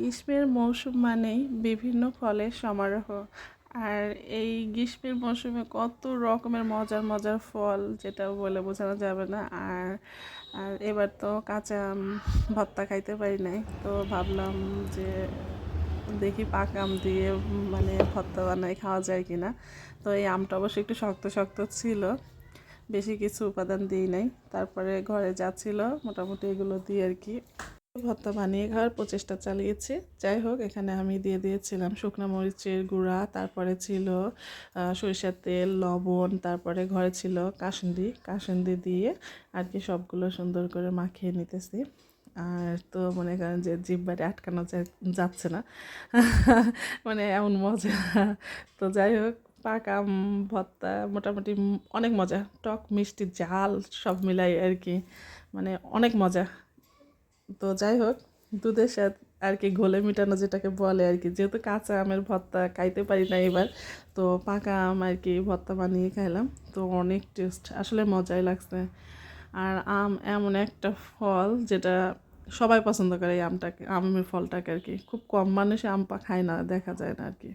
গ্রীষ্মের মৌসুম মানেই বিভিন্ন ফলের সমারোহ। আর এই গ্রীষ্মের মৌসুমে কত রকমের মজার মজার ফল যেটা বলে বোঝানো যাবে না। আর আর এবার তো কাঁচা আম ভর্তা খাইতে পারি নাই। তো ভাবলাম যে দেখি পাকা আম দিয়ে মানে ভত্তা বানাই খাওয়া যায় কি না তো এই আমটা অবশ্যই একটু শক্ত শক্ত ছিল। বেশি কিছু উপাদান দিই নাই। তারপরে ঘরে যা ছিল মোটামুটি এগুলো দিয়ে আর কি। ভর্তা বানিয়ে খাওয়ার প্রচেষ্টা চালিয়েছি। যাই হোক, এখানে আমি দিয়ে দিয়েছিলাম শুকনো মরিচের গুঁড়া, তারপরে ছিল সরিষার তেল, লবণ, তারপরে ঘরে ছিল কাসুন্দি। কাসুন্দি দিয়ে আর কি সবগুলো সুন্দর করে মাখিয়ে নিতেছি। আর তো মনে করেন যে জিব্বারে আটকানো যাচ্ছে না। মানে এমন মজা। তো যাই হোক, পাকা ভর্তা মোটামুটি অনেক মজা। টক, মিষ্টি, ঝাল সব মিলাই আর কি। মানে অনেক মজা। তো যাই হোক, দুধের সাথে আর কি ঘোলে মিটানো যেটাকে বলে আর কি যেহেতু কাঁচা আমের ভর্তা খাইতে পারি না এবার, তো পাকা আম আর কি ভর্তা বানিয়ে খাইলাম। তো অনেক টেস্ট আসলে মজাই লাগছে। আর আম এমন একটা ফল যেটা সবাই পছন্দ করে এই আমটাকে, আমের ফলটাকে আর কি খুব কম মানুষে আম পা খায় না, দেখা যায় না আর কি